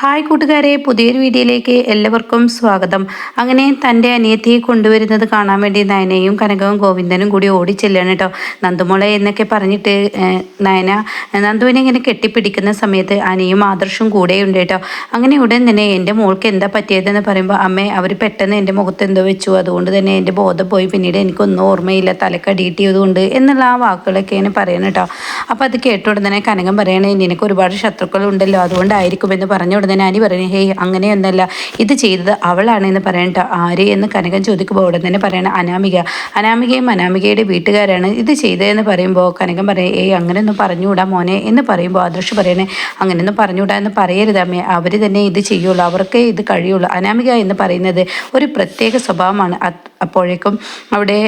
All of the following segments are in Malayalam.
ഹായ് കൂട്ടുകാരെ പുതിയൊരു വീഡിയോയിലേക്ക് എല്ലാവർക്കും സ്വാഗതം. അങ്ങനെ തന്റെ അനിയത്തിയെ കൊണ്ടുവരുന്നത് കാണാൻ വേണ്ടി നയനയും കനകവും ഗോവിന്ദനും കൂടി ഓടി ചെല്ലാണ് കേട്ടോ. നന്ദുമോളെ എന്നൊക്കെ പറഞ്ഞിട്ട് നയന നന്ദുവിനെ ഇങ്ങനെ കെട്ടിപ്പിടിക്കുന്ന സമയത്ത് അനിയും ആദർശവും കൂടെയുണ്ട് കേട്ടോ. അങ്ങനെ ഉടൻ തന്നെ എന്റെ മോൾക്ക് എന്താ പറ്റിയതെന്ന് പറയുമ്പോൾ അമ്മേ അവർ പെട്ടെന്ന് എന്റെ മുഖത്ത് എന്തോ വെച്ചു. അതുകൊണ്ട് തന്നെ എന്റെ ബോധം പോയി. പിന്നീട് എനിക്കൊന്നും ഓർമ്മയില്ല. തലക്കടിയിട്ടിയതുകൊണ്ട് എന്നുള്ള ആ വാക്കുകളൊക്കെ ഇങ്ങനെ പറയണം കേട്ടോ. അപ്പോൾ അത് കേട്ട ഉടനെ കനകം പറയണേ നിനക്ക് ഒരുപാട് ശത്രുക്കളുണ്ടല്ലോ. അതുകൊണ്ടായിരിക്കുമെന്ന് പറഞ്ഞ ഉടനെ അനി പറയുന്നത് ഹേയ് അങ്ങനെയൊന്നല്ല ഇത് ചെയ്തത് അവളാണ് എന്ന് പറയണ്ട ആര്? എന്ന് കനകൻ ചോദിക്കുമ്പോൾ ഉടൻ തന്നെ പറയണ അനാമിക. അനാമികയും അനാമികയുടെ വീട്ടുകാരാണ് ഇത് ചെയ്തതെന്ന് പറയുമ്പോൾ കനകൻ പറയും ഏയ് അങ്ങനെയൊന്നും പറഞ്ഞുകൂടാ മോനെ എന്ന് പറയുമ്പോൾ ആദർശ് പറയണേ അങ്ങനെയൊന്നും പറഞ്ഞുകൂടാ എന്ന് പറയരുത് അമ്മേ. അവർ തന്നെ ഇത് ചെയ്യുള്ളൂ. അവർക്കേ ഇത് കഴിയുള്ളൂ. അനാമിക എന്ന് പറയുന്നത് ഒരു പ്രത്യേക സ്വഭാവമാണ്. അപ്പോഴേക്കും അവിടെ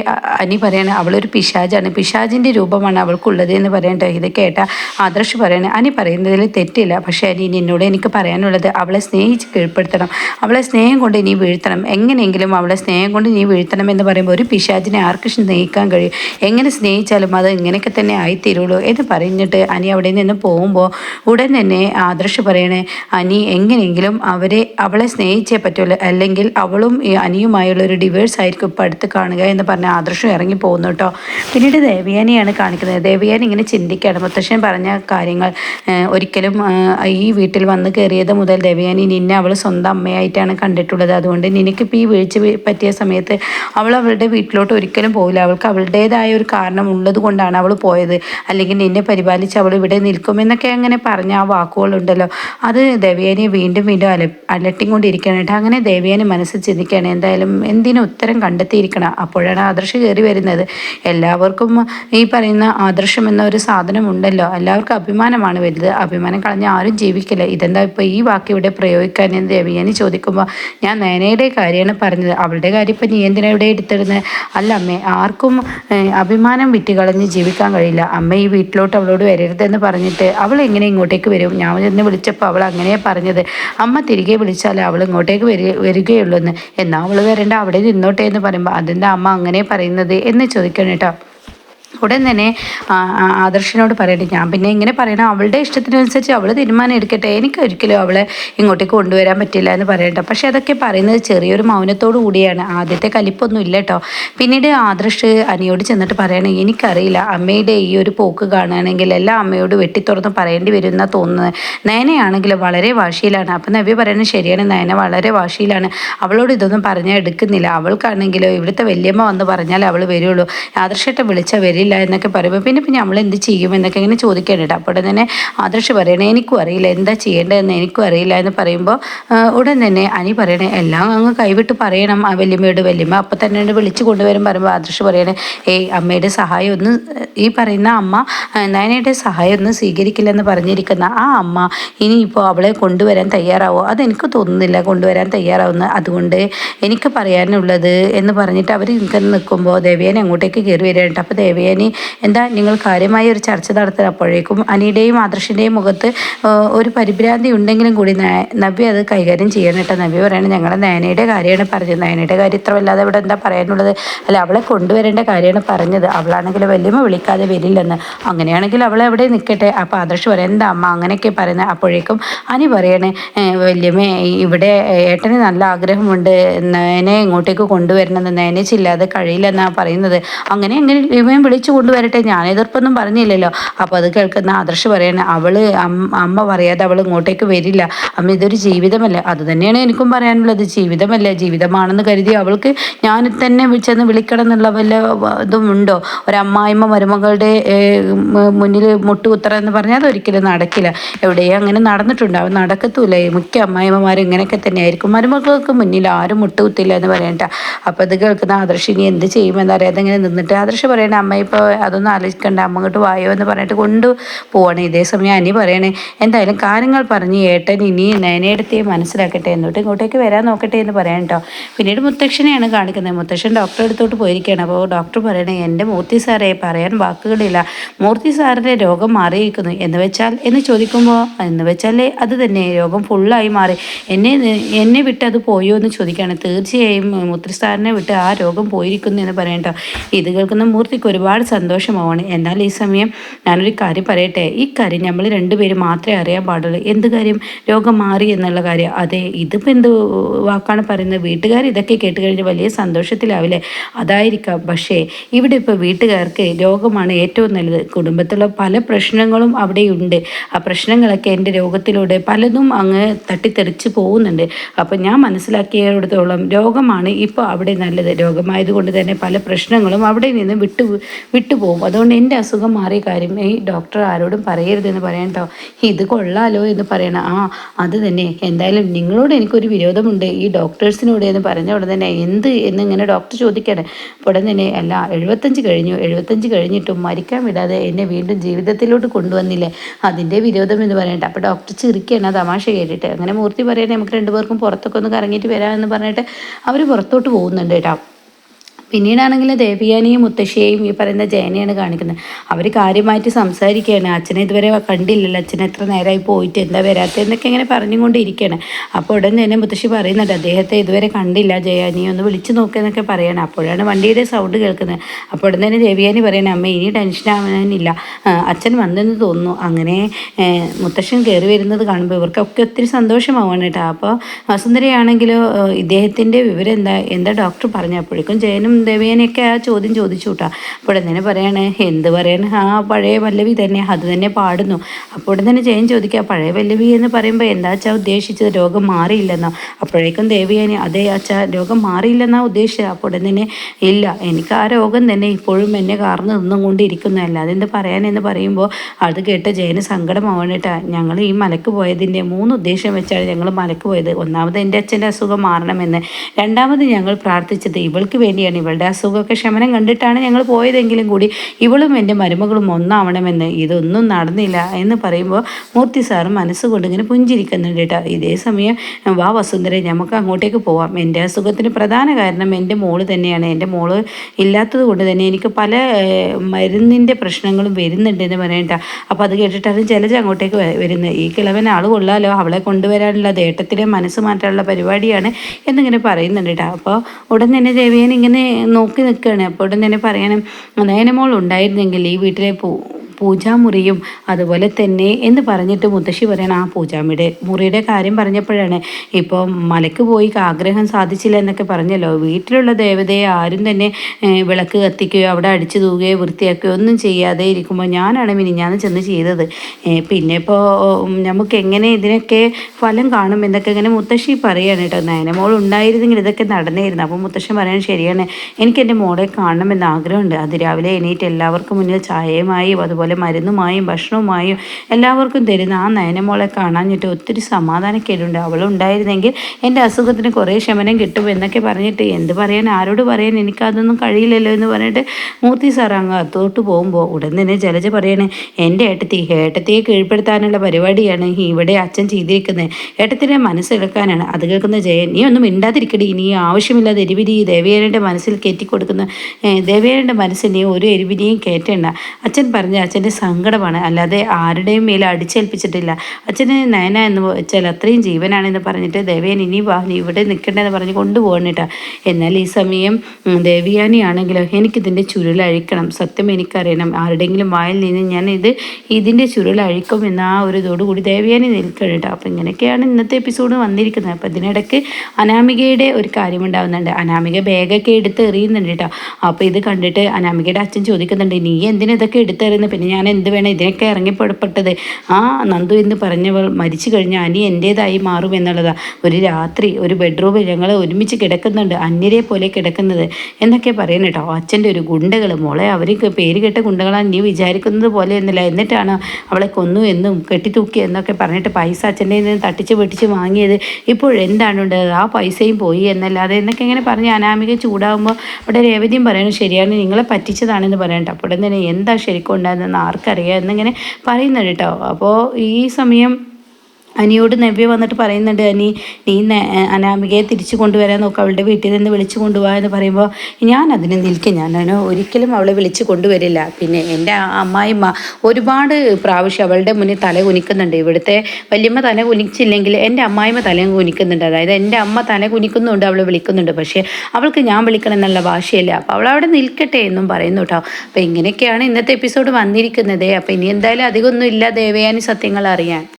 അനി പറയണ അവളൊരു പിശാജാണ് പിശാജിന്റെ രൂപമാണ് അവൾക്കുള്ളത് എന്ന് പറയണ്ട? ഇത് കേട്ട ആദർശ് പറയണ അനി പറയുന്നതിൽ തെറ്റില്ല. പക്ഷേ അനി നിന്നോട് എനിക്ക് പറയാനുള്ളത് അവളെ സ്നേഹിച്ച് കീഴ്പ്പെടുത്തണം. അവളെ സ്നേഹം കൊണ്ട് നീ വീഴ്ത്തണം. എങ്ങനെയെങ്കിലും അവളെ സ്നേഹം കൊണ്ട് നീ വീഴ്ത്തണം എന്ന് പറയുമ്പോൾ ഒരു പിശാജിനെ ആർക്ക് സ്നേഹിക്കാൻ കഴിയും. എങ്ങനെ സ്നേഹിച്ചാലും അത് ഇങ്ങനെയൊക്കെ തന്നെ ആയിത്തീരുള്ളൂ. എന്ന് പറഞ്ഞിട്ട് അനി അവിടെ നിന്ന് പോകുമ്പോൾ ഉടൻ തന്നെ ആദർശ് പറയണേ അനി എങ്ങനെയെങ്കിലും അവരെ അവളെ സ്നേഹിച്ചേ പറ്റുള്ളൂ. അല്ലെങ്കിൽ അവളും അനിയുമായുള്ള ഒരു ഡിവേഴ്സ് ആയിരിക്കും ഇപ്പം അടുത്ത് കാണുക എന്ന് പറഞ്ഞ ആദർശം ഇറങ്ങി പോകുന്നു കേട്ടോ. പിന്നീട് ദേവിയാനിയാണ് കാണിക്കുന്നത്. ദേവിയാനി ഇങ്ങനെ ചിന്തിക്കുകയാണ്. മുത്തശ്ശൻ പറഞ്ഞ കാര്യങ്ങൾ ഒരിക്കലും ഈ വീട്ടിൽ വന്ന് കയറിയത് മുതൽ ദേവിയാനി നിന്നെ അവൾ സ്വന്തം അമ്മയായിട്ടാണ് കണ്ടിട്ടുള്ളത്. അതുകൊണ്ട് നിനക്കിപ്പോൾ ഈ വീഴ്ച പറ്റിയ സമയത്ത് അവൾ അവളുടെ വീട്ടിലോട്ട് ഒരിക്കലും പോകില്ല അവൾക്ക് അവളുടേതായ ഒരു കാരണം ഉള്ളത് കൊണ്ടാണ് അവൾ പോയത്. അല്ലെങ്കിൽ നിന്നെ പരിപാലിച്ച് അവൾ ഇവിടെ നിൽക്കുമെന്നൊക്കെ അങ്ങനെ പറഞ്ഞ ആ വാക്കുകളുണ്ടല്ലോ. അത് ദേവിയാനിയെ വീണ്ടും വീണ്ടും അല അലട്ടിക്കൊണ്ടിരിക്കാനായിട്ട് അങ്ങനെ ദേവിയാനി മനസ്സിൽ ചിന്തിക്കുകയാണ്. എന്തായാലും എന്തിനും ഉത്തരം കണ്ടെത്തിയിരിക്കണം. അപ്പോഴാണ് ആദർശം കയറി വരുന്നത്. എല്ലാവർക്കും ഈ പറയുന്ന ആദർശം എന്ന ഒരു സാധനം ഉണ്ടല്ലോ എല്ലാവർക്കും അഭിമാനമാണ് വലുത്. അഭിമാനം കളഞ്ഞ ആരും ജീവിക്കില്ല. ഇതെന്താ ഇപ്പോൾ ഈ വാക്ക് ഇവിടെ പ്രയോഗിക്കാൻ എന്ന് ദേവിയാനി ചോദിക്കുമ്പോൾ ഞാൻ നയനയുടെ കാര്യമാണ് പറഞ്ഞത്. അവളുടെ കാര്യം ഇപ്പം നീ എന്തിനാ ഇവിടെ എടുത്തിരുന്നത് അല്ല അമ്മേ ആർക്കും അഭിമാനം വിറ്റുകളഞ്ഞ് ജീവിക്കാൻ കഴിയില്ല. അമ്മ ഈ വീട്ടിലോട്ട് അവളോട് വരരുതെന്ന് പറഞ്ഞിട്ട് അവൾ എങ്ങനെ ഇങ്ങോട്ടേക്ക് വരും? ഞാൻ ചെന്ന് വിളിച്ചപ്പോൾ അവൾ അങ്ങനെ പറഞ്ഞത്. അമ്മ തിരികെ വിളിച്ചാൽ അവൾ ഇങ്ങോട്ടേക്ക് വരിക വരികയുള്ളൂ എന്ന് എന്നാൽ അവൾ വരേണ്ട? അവിടെ നിന്നോട്ടെ എന്ന് പറയുമ്പോൾ അതെന്താ അമ്മ അങ്ങനെ പറയുന്നത് എന്ന് ചോദിക്കണം കേട്ടോ. ഉടൻ തന്നെ ആദർശിനോട് പറയട്ടെ. ഞാൻ പിന്നെ ഇങ്ങനെ പറയണം. അവളുടെ ഇഷ്ടത്തിനനുസരിച്ച് അവൾ തീരുമാനം എടുക്കട്ടെ. എനിക്ക് ഒരിക്കലും അവളെ ഇങ്ങോട്ടേക്ക് കൊണ്ടുവരാൻ പറ്റില്ല എന്ന് പറയട്ടെ പക്ഷേ അതൊക്കെ പറയുന്നത് ചെറിയൊരു മൗനത്തോടു കൂടിയാണ്. ആദ്യത്തെ കലിപ്പൊന്നും ഇല്ല കേട്ടോ. പിന്നീട് ആദർശ് അനിയോട് ചെന്നിട്ട് പറയണം എനിക്കറിയില്ല. അമ്മയുടെ ഈ ഒരു പോക്ക് കാണുകയാണെങ്കിൽ എല്ലാം അമ്മയോട് വെട്ടിത്തുറന്ന് പറയേണ്ടി വരും എന്നാ തോന്നുന്നത്. നയനയാണെങ്കിൽ വളരെ വാശിയിലാണ്. അപ്പം നവ്യ പറയുന്നത് ശരിയാണ്. നയന വളരെ വാശിയിലാണ്. അവളോട് ഇതൊന്നും പറഞ്ഞാൽ എടുക്കുന്നില്ല. അവൾക്കാണെങ്കിലോ ഇവിടുത്തെ വല്യമ്മ വന്ന് പറഞ്ഞാൽ അവൾ വരുള്ളൂ. ആദർശേട്ട വിളിച്ചാൽ വരില്ല. എന്നൊക്കെ പറയുമ്പോൾ പിന്നെ പിന്നെ നമ്മൾ എന്ത് ചെയ്യും എന്നൊക്കെ ഇങ്ങനെ ചോദിക്കാനുണ്ട് അപ്പോൾ ഉടൻ തന്നെ ആദർശ് പറയണേ എനിക്കും അറിയില്ല. എന്താ ചെയ്യേണ്ടതെന്ന് എനിക്കും അറിയില്ല എന്ന് പറയുമ്പോൾ ഉടൻ തന്നെ അനി പറയണേ എല്ലാം അങ്ങ് കൈവിട്ട് പറയണം ആ വല്യമ്മയോട് വല്യമ്മ. അപ്പം തന്നെ വിളിച്ചു കൊണ്ടുവരും പറയുമ്പോൾ ആദർശ് പറയണേ ഏയ് അമ്മയുടെ സഹായം ഒന്ന് ഈ പറയുന്ന അമ്മ നയനയുടെ സഹായം ഒന്നും സ്വീകരിക്കില്ലെന്ന് പറഞ്ഞിരിക്കുന്ന ആ അമ്മ ഇനിയിപ്പോൾ അവളെ കൊണ്ടുവരാൻ തയ്യാറാവോ? അതെനിക്ക് തോന്നുന്നില്ല കൊണ്ടുവരാൻ തയ്യാറാവുന്ന. അതുകൊണ്ട് എനിക്ക് പറയാനുള്ളത് എന്ന് പറഞ്ഞിട്ട് അവർ ഇങ്ങനെ നിൽക്കുമ്പോൾ ദേവിയനെ അങ്ങോട്ടേക്ക് കയറി വരാനുണ്ട് അപ്പോൾ ദേവയാനി എന്താ നിങ്ങൾ കാര്യമായ ഒരു ചർച്ച അപ്പോഴേക്കും അനിയുടെയും ആദർശിന്റെയും മുഖത്ത് ഒരു പരിഭ്രാന്തി ഉണ്ടെങ്കിലും കൂടി നബി അത് കൈകാര്യം ചെയ്യണം കേട്ടോ. നബി പറയണത് ഞങ്ങളുടെ നയനയുടെ കാര്യമാണ് പറഞ്ഞത്. നയനയുടെ കാര്യം ഇത്ര വല്ലാതെ ഇവിടെ എന്താ പറയാനുള്ളത്? അല്ല അവളെ കൊണ്ടുവരേണ്ട കാര്യമാണ് പറഞ്ഞത്. അവളാണെങ്കിൽ വല്യമ്മ വിളിക്കാതെ വരില്ലെന്ന്. അങ്ങനെയാണെങ്കിൽ അവളെ എവിടെ നിൽക്കട്ടെ അപ്പോൾ ആദർശ് പറയാം എന്താ അമ്മ അങ്ങനെയൊക്കെ പറയുന്നത്? അപ്പോഴേക്കും അനി പറയണേ വല്യമ്മ ഇവിടെ ഏട്ടന് നല്ല ആഗ്രഹമുണ്ട്. നയനെ ഇങ്ങോട്ടേക്ക് കൊണ്ടുവരണമെന്ന്. നയനെ ചില്ലാതെ കഴിയില്ലെന്നാണ് പറയുന്നത്. അങ്ങനെ എങ്ങനെ ഇവൻ വിളിച്ചു കൊണ്ടുവരട്ടെ. ഞാൻ എതിർപ്പൊന്നും പറഞ്ഞില്ലല്ലോ. അപ്പോൾ അത് കേൾക്കുന്ന ആദർശ് പറയണ അവൾ അമ്മ പറയാതെ അവൾ ഇങ്ങോട്ടേക്ക് വരില്ല. അമ്മ ഇതൊരു ജീവിതമല്ല? അത് തന്നെയാണ് എനിക്കും പറയാനുള്ളത്. ജീവിതമല്ല? ജീവിതമാണെന്ന് കരുതി അവൾക്ക് ഞാൻ തന്നെ ചെന്ന് വിളിക്കണം എന്നുള്ള വല്ല ഇതും ഉണ്ടോ? ഒരമ്മായിമ്മ മരുമകളുടെ മുന്നിൽ മുട്ടുകുത്തറ എന്ന് പറഞ്ഞാൽ അതൊരിക്കലും നടക്കില്ല. എവിടെയും അങ്ങനെ നടന്നിട്ടുണ്ടാവും നടക്കത്തൂല മിക്ക അമ്മായിമ്മമാരും ഇങ്ങനെയൊക്കെ തന്നെയായിരിക്കും. മരുമകൾക്ക് മുന്നിൽ ആരും മുട്ടുകുത്തില്ല എന്ന് പറയണ്ട. അപ്പോൾ ഇത് കേൾക്കുന്ന ആദർശ് ഇനി എന്ത് ചെയ്യുമെന്നറിയാതെ ഇങ്ങനെ നിന്നിട്ട് ആദർശ് പറയണ അമ്മ ഇപ്പോൾ അതൊന്നും ആലോചിക്കണ്ട. അമ്മ ഇങ്ങോട്ട് വായോ എന്ന് പറഞ്ഞിട്ട് കൊണ്ടു പോവാണ്. ഇതേ സമയം അനി പറയണേ എന്തായാലും കാര്യങ്ങൾ പറഞ്ഞ് ഏട്ടൻ ഇനി നയനയെടുത്തേ മനസ്സിലാക്കട്ടെ. എന്നിട്ട് ഇങ്ങോട്ടേക്ക് വരാൻ നോക്കട്ടെ എന്ന് പറയാൻ കേട്ടോ പിന്നീട് മുത്തശ്ശനെയാണ് കാണിക്കുന്നത്. മുത്തശ്ശൻ ഡോക്ടറെ അടുത്തോട്ട് പോയിരിക്കുകയാണ്. അപ്പോൾ ഡോക്ടർ പറയണേ എന്റെ മൂർത്തി സാറേ പറയാൻ വാക്കുകളില്ല. മൂർത്തി സാറിന്റെ രോഗം മാറിയിരിക്കുന്നു. എന്ന് വെച്ചാൽ? എന്ന് ചോദിക്കുമ്പോൾ എന്ന് വെച്ചാൽ അത് തന്നെ. രോഗം ഫുള്ളായി മാറി. എന്നെ എന്നെ വിട്ട് അത് പോയോ എന്ന് ചോദിക്കുകയാണ്. തീർച്ചയായും സാറിനെ വിട്ട് ആ രോഗം പോയിരിക്കുന്നു എന്ന് പറയട്ടോ ഇത് കേൾക്കുന്ന മൂർത്തിക്ക് ഒരുപാട് ഒരുപാട് സന്തോഷമാവാണ്. എന്നാൽ ഈ സമയം ഞാനൊരു കാര്യം പറയട്ടെ? ഈ കാര്യം നമ്മൾ രണ്ടുപേരും മാത്രമേ അറിയാൻ പാടുള്ളൂ. എന്ത് കാര്യം? രോഗം മാറി എന്നുള്ള കാര്യം. അതെ ഇതിപ്പോൾ എന്ത് വാക്കാണ് പറയുന്നത്? വീട്ടുകാർ ഇതൊക്കെ കേട്ട് കഴിഞ്ഞാൽ വലിയ സന്തോഷത്തിലാവില്ലേ? അതായിരിക്കാം. പക്ഷേ ഇവിടെ ഇപ്പോൾ വീട്ടുകാർക്ക് രോഗമാണ് ഏറ്റവും നല്ലത്. കുടുംബത്തിലുള്ള പല പ്രശ്നങ്ങളും അവിടെയുണ്ട്. ആ പ്രശ്നങ്ങളൊക്കെ എന്റെ രോഗത്തിലൂടെ പലതും അങ്ങ് തട്ടിത്തെറിച്ച് പോകുന്നുണ്ട്. അപ്പം ഞാൻ മനസ്സിലാക്കിയിടത്തോളം രോഗമാണ് ഇപ്പോൾ അവിടെ നല്ലത്. രോഗമായതുകൊണ്ട് തന്നെ പല പ്രശ്നങ്ങളും അവിടെ നിന്ന് വിട്ടു വിട്ടുപോകും. അതുകൊണ്ട് എന്റെ അസുഖം മാറിയ കാര്യം ഈ ഡോക്ടർ ആരോടും പറയരുതെന്ന് പറയാൻ കേട്ടോ ഇത് കൊള്ളാലോ എന്ന് പറയണം. ആ അത് തന്നെ. എന്തായാലും നിങ്ങളോട് എനിക്കൊരു വിരോധമുണ്ട്. ഈ ഡോക്ടേഴ്സിനോട് എന്ന് പറഞ്ഞ ഉടനെ തന്നെ എന്ത് എന്ന് ഇങ്ങനെ ഡോക്ടർ ചോദിക്കണേ ഉടൻ തന്നെ അല്ല എഴുപത്തഞ്ച് കഴിഞ്ഞു. എഴുപത്തഞ്ച് കഴിഞ്ഞിട്ടും മരിക്കാൻ വിടാതെ എന്നെ വീണ്ടും ജീവിതത്തിലോട്ട് കൊണ്ടുവന്നില്ലേ? അതിന്റെ വിരോധം എന്ന് പറയട്ടെ. അപ്പോൾ ഡോക്ടർ ചിരിക്കുകയാണ് തമാശ കേട്ടിട്ട്. അങ്ങനെ മൂർത്തി പറയണേ നമുക്ക് രണ്ടുപേർക്കും പുറത്തൊക്കെ ഒന്ന് കറങ്ങിയിട്ട് വരാമെന്ന് പറഞ്ഞിട്ട് അവർ പുറത്തോട്ട് പോകുന്നുണ്ട് കേട്ടോ പിന്നീടാണെങ്കിൽ ദേവിയാനിയും മുത്തശ്ശിയെയും ഈ പറയുന്ന ജയനെയാണ് കാണിക്കുന്നത്. അവർ കാര്യമായിട്ട് സംസാരിക്കുകയാണ്. അച്ഛനെ ഇതുവരെ കണ്ടില്ലല്ലോ. അച്ഛൻ എത്ര നേരമായി പോയിട്ട് എന്താ വരാത്ത എന്നൊക്കെ ഇങ്ങനെ പറഞ്ഞുകൊണ്ടിരിക്കുകയാണ്. അപ്പോൾ ഉടൻ തന്നെ മുത്തശ്ശി പറയുന്നുണ്ട് അദ്ദേഹത്തെ ഇതുവരെ കണ്ടില്ല. ജയാനി ഒന്ന് വിളിച്ചു നോക്കുകയെന്നൊക്കെ പറയണം. അപ്പോഴാണ് വണ്ടിയുടെ സൗണ്ട് കേൾക്കുന്നത്. അപ്പോൾ ഉടൻ തന്നെ ദേവിയാനി പറയണം അമ്മ ഇനി ടെൻഷൻ ആവാനില്ല. അച്ഛൻ വന്നെന്ന് തോന്നുന്നു. അങ്ങനെ മുത്തശ്ശൻ കയറി വരുന്നത് കാണുമ്പോൾ ഇവർക്കൊക്കെ ഒത്തിരി സന്തോഷമാവാണ് കേട്ടോ. അപ്പോൾ വസുന്ധരയാണെങ്കിലോ ഇദ്ദേഹത്തിന്റെ വിവരം എന്താ എന്താ ഡോക്ടർ പറഞ്ഞപ്പോഴേക്കും ജയനും ദേവേനെയൊക്കെ ആ ചോദ്യം ചോദിച്ചു കൂട്ടാ അപ്പോൾ തന്നെ പറയണേ എന്ത് പറയണേ? ആ പഴയ പല്ലവി തന്നെ അത് തന്നെ പാടുന്നു. അപ്പോൾ തന്നെ ജയൻ ചോദിക്കുക പഴയ പല്ലവി എന്ന് പറയുമ്പോൾ എന്താ അച്ഛാ ഉദ്ദേശിച്ചത്? രോഗം മാറിയില്ലെന്നോ? അപ്പോഴേക്കും ദേവിയാനി അതേ അച്ഛാ രോഗം മാറിയില്ലെന്നാ ഉദ്ദേശിച്ചത്. അപ്പോൾ തന്നെ ഇല്ല എനിക്ക് ആ രോഗം തന്നെ ഇപ്പോഴും എന്നെ കാർന്ന് നിന്നും കൊണ്ടിരിക്കുന്നു അല്ലാതെ എന്ത് പറയാനെന്ന് പറയുമ്പോൾ അത് കേട്ട് ജയന് സങ്കടമാവണേട്ടാ. ഞങ്ങൾ ഈ മലക്ക് പോയതിന്റെ മൂന്ന് ഉദ്ദേശം വെച്ചാണ് ഞങ്ങൾ മലക്ക് പോയത്. ഒന്നാമത് എന്റെ അച്ഛന്റെ അസുഖം മാറണമെന്ന്. രണ്ടാമത് ഞങ്ങൾ പ്രാർത്ഥിച്ചത് ഇവൾക്ക് വേണ്ടിയാണ് ഇവളുടെ അസുഖമൊക്കെ ക്ഷമനം കണ്ടിട്ടാണ് ഞങ്ങൾ പോയതെങ്കിലും കൂടി ഇവളും എന്റെ മരുമകളും ഒന്നാവണമെന്ന് ഇതൊന്നും നടന്നില്ല എന്ന് പറയുമ്പോൾ മൂർത്തി സാറ് മനസ്സുകൊണ്ട് ഇങ്ങനെ പുഞ്ചിരിക്കുന്നുണ്ട് കേട്ടോ. ഇതേ സമയം വാ വസുന്ധര നമുക്ക് അങ്ങോട്ടേക്ക് പോവാം. എന്റെ അസുഖത്തിന് പ്രധാന കാരണം എന്റെ മോൾ തന്നെയാണ്. എന്റെ മോൾ ഇല്ലാത്തത് കൊണ്ട് തന്നെ എനിക്ക് പല മരുന്നിന്റെ പ്രശ്നങ്ങളും വരുന്നുണ്ട് എന്ന് അപ്പോൾ അത് കേട്ടിട്ടാണ് ജലജ അങ്ങോട്ടേക്ക് വരുന്നത്. ഈ കിളവൻ ആൾ കൊള്ളാലോ. അവളെ കൊണ്ടുവരാനുള്ള ദേട്ടത്തിലെ മനസ്സ് മാറ്റാനുള്ള പരിപാടിയാണ് എന്നിങ്ങനെ പറയുന്നുണ്ട് കേട്ടോ അപ്പോൾ ഉടൻ തന്നെ ദേവിയൻ ഇങ്ങനെ നോക്കി നിൽക്കുകയാണ്. അപ്പോൾ ഉടൻ തന്നെ പറയണം മോൾ ഉണ്ടായിരുന്നെങ്കിൽ ഈ വീട്ടിലെ പൂ പൂജാമുറിയും അതുപോലെ തന്നെ എന്ന് പറഞ്ഞിട്ട് മുത്തശ്ശി പറയണം ആ പൂജാമുറിയുടെ മുറിയുടെ കാര്യം പറഞ്ഞപ്പോഴാണ് ഇപ്പോൾ മലക്ക് പോയി ആഗ്രഹം സാധിച്ചില്ല എന്നൊക്കെ പറഞ്ഞല്ലോ. വീട്ടിലുള്ള ദേവതയെ ആരും തന്നെ വിളക്ക് കത്തിക്കുകയോ അവിടെ അടിച്ചു തൂകുകയോ വൃത്തിയാക്കുകയോ ഒന്നും ചെയ്യാതെ ഇരിക്കുമ്പോൾ ഞാനാണ് മിനിഞ്ഞാന്ന് ചെന്ന് ചെയ്തത്. പിന്നെ ഇപ്പോൾ നമുക്ക് എങ്ങനെ ഇതിനൊക്കെ ഫലം കാണും എന്നൊക്കെ ഇങ്ങനെ മുത്തശ്ശി പറയാണ് കേട്ടോ. നയനമോൾ ഉണ്ടായിരുന്നെങ്കിൽ ഇതൊക്കെ നടന്നായിരുന്നു. അപ്പോൾ മുത്തശ്ശി പറയാൻ ശരിയാണ്. എനിക്ക് എന്റെ മോളെ കാണണമെന്ന് ആഗ്രഹമുണ്ട്. അത് രാവിലെ എണീറ്റ് എല്ലാവർക്കും മുന്നിൽ ചായയുമായും അതുപോലെ അതുപോലെ മരുന്നുമായും ഭക്ഷണവുമായും എല്ലാവർക്കും തരുന്ന ആ നയനമോളെ കാണാഞ്ഞിട്ട് ഒത്തിരി സമാധാനക്കേടുണ്ട്. അവളുണ്ടായിരുന്നെങ്കിൽ എന്റെ അസുഖത്തിന് കുറേ ശമനം കിട്ടും എന്നൊക്കെ പറഞ്ഞിട്ട് എന്ത് പറയാൻ ആരോട് പറയാൻ എനിക്കതൊന്നും കഴിയില്ലല്ലോ എന്ന് പറഞ്ഞിട്ട് മൂർത്തി സാർ അങ്ങ് അത്തോട്ട് പോകുമ്പോൾ ഉടൻ തന്നെ ജലജ പറയണേ എന്റെ ഏട്ടത്തി ഏട്ടത്തിയെ കീഴ്പ്പെടുത്താനുള്ള പരിപാടിയാണ് ഇവിടെ അച്ഛൻ ചെയ്തിരിക്കുന്നത്. ഏട്ടത്തിന്റെ മനസ്സിളക്കാനാണ് അത് കേൾക്കുന്ന ജയൻ നീ ഒന്നും മിണ്ടാതിരിക്കടി. നീ ആവശ്യമില്ലാതെ എരിവിരി ദേവേരന്റെ മനസ്സിൽ കയറ്റിക്കൊടുക്കുന്ന ദേവേരന്റെ മനസ്സിൽ നീ ഒരു എരിവിനെയും കയറ്റേണ്ട. അച്ഛൻ പറഞ്ഞ അച്ഛന്റെ സങ്കടമാണ്. അല്ലാതെ ആരുടെയും മേൽ അടിച്ചേൽപ്പിച്ചിട്ടില്ല. അച്ഛന് നയന എന്ന് വെച്ചാൽ അത്രയും ജീവനാണെന്ന് പറഞ്ഞിട്ട് ദേവയാൻ ഇനി വാ നീ ഇവിടെ നിൽക്കണ്ടെന്ന് പറഞ്ഞ് കൊണ്ടുപോകണേട്ടാ എന്നാൽ ഈ സമയം ദേവിയാനി ആണെങ്കിലോ എനിക്കിതിന്റെ ചുരുളഴിക്കണം സത്യം എനിക്കറിയണം. ആരുടെങ്കിലും വായിൽ നിന്ന് ഞാൻ ഇത് ഇതിന്റെ ചുരുളഴിക്കും എന്ന ആ ഒരു ഇതോടുകൂടി ദേവിയാനി നിൽക്കണം കേട്ടോ. അപ്പം ഇങ്ങനെയൊക്കെയാണ് ഇന്നത്തെ എപ്പിസോഡ് വന്നിരിക്കുന്നത്. അപ്പം ഇതിനിടയ്ക്ക് അനാമികയുടെ ഒരു കാര്യം ഉണ്ടാകുന്നുണ്ട് അനാമിക ബാഗൊക്കെ എടുത്ത് എറിയുന്നുണ്ട് കേട്ടോ. അപ്പോൾ ഇത് കണ്ടിട്ട് അനാമികയുടെ അച്ഛൻ ചോദിക്കുന്നുണ്ട് നീ എന്തിനൊക്കെ എടുത്തെറിയുന്നത് പിന്നെ ഞാൻ എന്ത് വേണം? ഇതിനൊക്കെ ഇറങ്ങിപ്പെടുപ്പെട്ടത് ആ നന്ദു എന്ന് പറഞ്ഞവൾ മരിച്ചു കഴിഞ്ഞാൽ അനി എന്റേതായി മാറും എന്നുള്ളതാണ് ഒരു രാത്രി ഒരു ബെഡ്റൂമിൽ ഞങ്ങൾ ഒരുമിച്ച് കിടക്കുന്നുണ്ട്. അന്യരെ പോലെ കിടക്കുന്നത് എന്നൊക്കെ പറയുന്നത് കേട്ടോ. അച്ഛന്റെ ഒരു ഗുണ്ടകൾ മോളെ അവർക്ക് പേര് കേട്ട ഗുണ്ടകളാണ് നീ വിചാരിക്കുന്നത് പോലെ എന്നില്ല എന്നിട്ടാണ് അവളെ കൊന്നു എന്നും കെട്ടിത്തൂക്കി എന്നൊക്കെ പറഞ്ഞിട്ട് പൈസ അച്ഛന്റെ നിന്ന് തട്ടിച്ച് വെട്ടിച്ച് വാങ്ങിയത്. ഇപ്പോൾ എന്താണ് ആ പൈസയും പോയി എന്നല്ലാതെ എന്നൊക്കെ ഇങ്ങനെ പറഞ്ഞ് അനാമിക ചൂടാകുമ്പോൾ അവിടെ രേവതിയും പറയണം ശരിയാണ് നിങ്ങളെ പറ്റിച്ചതാണെന്ന് പറയണ്ട അപ്പോൾ തന്നെ എന്താ ശരിക്കും ഉണ്ടായിരുന്നത് ആർക്കറിയാം എന്നിങ്ങനെ പറയുന്നുണ്ട് കേട്ടോ. അപ്പോൾ ഈ സമയം അനിയോട് നവ്യ വന്നിട്ട് പറയുന്നുണ്ട് അനി നീ അനാമികയെ തിരിച്ചു കൊണ്ടുവരാൻ നോക്കുക അവളുടെ വീട്ടിൽ നിന്ന് വിളിച്ചു കൊണ്ടുപോകാ എന്ന് പറയുമ്പോൾ ഞാൻ അതിന് നിൽക്കും. ഞാൻ ഒരിക്കലും അവളെ വിളിച്ചു കൊണ്ടുവരില്ല. പിന്നെ എന്റെ അമ്മായിമ്മ ഒരുപാട് പ്രാവശ്യം അവളുടെ മുന്നിൽ തല കുനിക്കുന്നുണ്ട്. ഇവിടുത്തെ വല്യമ്മ തല കുനിച്ചില്ലെങ്കിൽ എന്റെ അമ്മായിമ്മ തല കുനിക്കുന്നുണ്ട്. അതായത് എന്റെ അമ്മ തല കുനിക്കുന്നുണ്ട് അവളെ വിളിക്കുന്നുണ്ട്. പക്ഷേ അവൾക്ക് ഞാൻ വിളിക്കണം എന്നുള്ള ഭാഷയില്ല അപ്പോൾ അവൾ അവിടെ നിൽക്കട്ടെ എന്നും പറയുന്നു കേട്ടോ. അപ്പോൾ ഇങ്ങനെയൊക്കെയാണ് ഇന്നത്തെ എപ്പിസോഡ് വന്നിരിക്കുന്നത്. അപ്പോൾ ഇനി എന്തായാലും അധികമൊന്നും ഇല്ല ദേവയാനി സത്യങ്ങൾ അറിയാൻ.